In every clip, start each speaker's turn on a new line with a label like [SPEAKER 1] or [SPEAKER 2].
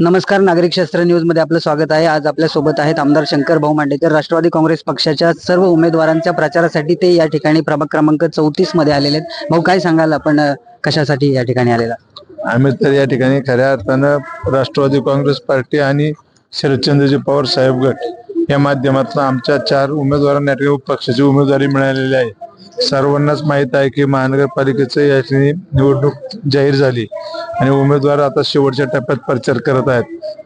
[SPEAKER 1] नमस्कार नागरिक शास्त्र न्यूजमध्ये आपलं स्वागत आहे. आज आपल्यासोबत आहेत आमदार शंकर भाऊ मांडेकर राष्ट्रवादी काँग्रेस पक्षाच्या सर्व उमेदवारांच्या प्रचारासाठी ते या ठिकाणी प्रभाग क्रमांक चौतीसमध्ये आलेले आहेत. भाऊ काय सांगाल आपण कशासाठी या ठिकाणी आलेला?
[SPEAKER 2] आम्ही तर या ठिकाणी खऱ्या अर्थानं राष्ट्रवादी काँग्रेस पार्टी आणि शरदचंद्रजी पवार साहेब गट या माध्यमातून आमच्या चार उमेदवारांना या पक्षाची उमेदवारी मिळालेली आहे. सर्वांनाच माहीत आहे की महानगरपालिकेचं या ठिकाणी निवडणूक जाहीर झाली आणि उमेदवार आता शेवटच्या टप्प्यात प्रचार करत आहेत.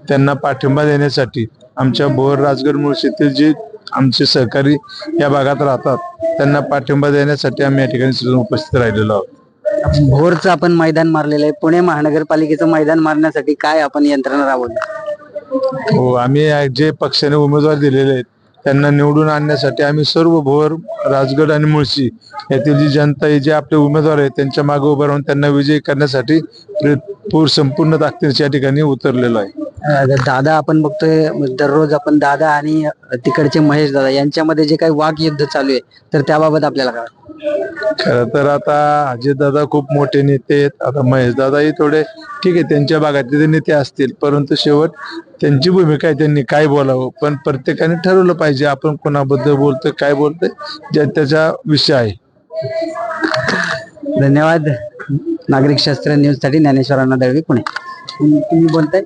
[SPEAKER 2] त्यांना पाठिंबा देण्यासाठी आमच्या भोर राजगड मुळशीतील जे आमचे सहकारी या भागात राहतात त्यांना पाठिंबा देण्यासाठी आम्ही या ठिकाणी उपस्थित राहिलेलो आहोत.
[SPEAKER 1] भोरचं आपण मैदान मारलेलं आहे. पुणे महानगरपालिकेचं मैदान मारण्यासाठी काय आपण यंत्रणा राबवली?
[SPEAKER 2] हो आम्ही जे पक्षाने उमेदवार दिलेले आहेत त्यांना निवडून आणण्यासाठी आम्ही सर्व भोर राजगड आणि मुळशी यातील जी जनता जे आपले उमेदवार आहेत त्यांच्या मागे उभं राहून त्यांना विजयी करण्यासाठी प्र- पूर संपूर्ण ताकदीच्या ठिकाणी उतरलेलो आहे
[SPEAKER 1] दादा आपण बघतोय दररोज आपण दादा आणि तिकडचे महेश दादा यांच्यामध्ये जे काही वाघ युद्ध चालू आहे तर त्याबाबत आपल्याला काय?
[SPEAKER 2] खरं तर आता अजित दादा खूप मोठे नेते आहेत आता महेश दादाही थोडे ठीक आहे त्यांच्या भागातले ते नेते असतील परंतु शेवट त्यांची भूमिका आहे त्यांनी काय बोलावं? पण प्रत्येकाने ठरवलं पाहिजे आपण कोणाबद्दल बोलतोय काय बोलतोय ज्या त्याचा विषय आहे.
[SPEAKER 1] धन्यवाद. नागरिक शास्त्र न्यूजसाठी ज्ञानेश्वर दळवी पुणे. तुम्ही बोलताय?